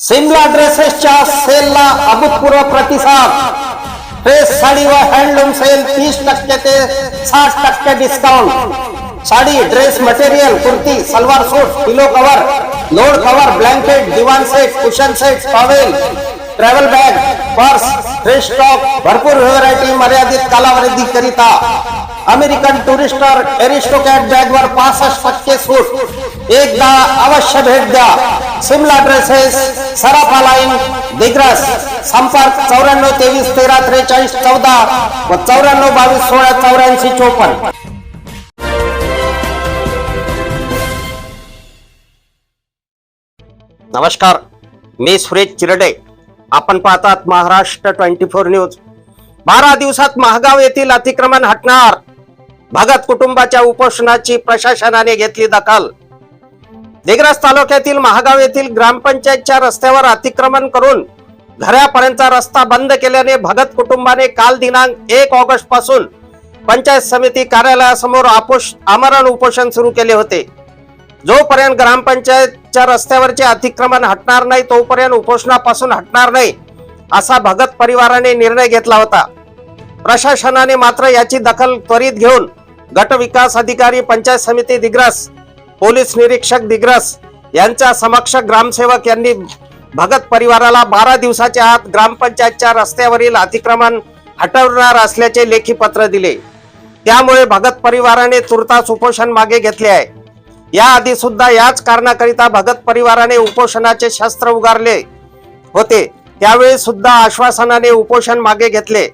सिमला ड्रेसेसच्या सेलला अभूतपूर्व प्रतिसाद. ड्रेस साडी व हँडलूम सेल तीस टक्के ते साठ टक्के discount sari dress material kurti salwar suit pillow cover load cover blanket divan set cushion set towel travel bag purse fresh stock भरपूर व्हरायटी मर्यादित कालावधी करिता. अमेरिकन टुरिस्टर एरिस्टोकॅट बॅग पासष्ट टक्के सूट। एकदा अवश्य भेट द्या। सिमला ड्रेसेस सराफा लाईन दिग्रस संपर्क चौऱ्याण्णव तेवीस तेरा त्रेचाळीस चौदा व चौऱ्याण्णव बावीस सोळा चौऱ्याऐंशी चोपन्न. नमस्कार मी सुरेश चिरडे. आपण पाहतात महाराष्ट्र ट्वेंटी फोर न्यूज. बारा दिवसात महागाव येथील अतिक्रमण हटणार. भगत कुटुंबाच्या उपोषणाची प्रशासनाने घेतली दखल. दिग्रस तालुक्यातील महागाव येथील ग्रामपंचायतच्या रस्त्यावर अतिक्रमण करून घरापर्यंतचा रस्ता बंद केल्याने भगत कुटुंबाने काल दिनांक एक ऑगस्टपासून पंचायत समिती कार्यालयासमोर आपोष आमरण उपोषण सुरू केले होते. जोपर्यंत ग्रामपंचायतच्या रस्त्यावरचे अतिक्रमण हटणार नाही तोपर्यंत उपोषणापासून हटणार नाही असा भगत परिवाराने निर्णय घेतला होता. प्रशासनाने मात्र याची दखल त्वरित घेऊन गट विकास अधिकारी पंचायत समिती दिग्रस पोलीस निरीक्षक दिग्रस यांच्या समक्ष ग्रामसेवक यांनी भगत परिवाराला बारा दिवसाच्या आत ग्रामपंचायतच्या रस्त्यावरील अतिक्रमण हटवणार असल्याचे लेखी पत्र दिले. त्यामुळे भगत परिवाराने तुर्तास उपोषण मागे घेतले आहे. याआधी सुद्धा याच कारणाकरिता भगत परिवाराने उपोषणाचे शस्त्र उगारले होते. त्यावेळी सुद्धा आश्वासनाने उपोषण मागे घेतले.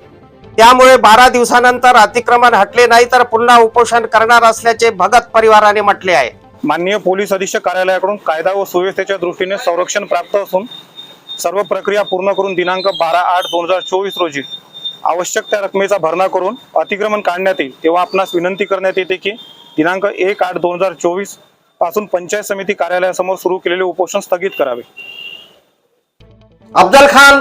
त्यामुळे बारा दिवसानंतर अतिक्रमण हटले नाही तर पुन्हा उपोषण करणार असल्याचे भगत परिवाराने म्हटले आहे. माननीय पोलीस अधीक्षक कार्यालयाकडून कायदा व सुव्यवस्थेच्या दृष्टीने संरक्षण प्राप्त असून सर्व प्रक्रिया पूर्ण करून दिनांक बारा आठ दोन हजार चोवीस रोजी आवश्यक त्या रकमेचा भरणा करून अतिक्रमण काढण्यात येईल तेव्हा आपणास विनंती करण्यात येते की दिनांक एक आठ दोन हजार चोवीसपासून पंचायत समिती कार्यालयासमोर सुरू केलेले उपोषण स्थगित करावे. अफजल खान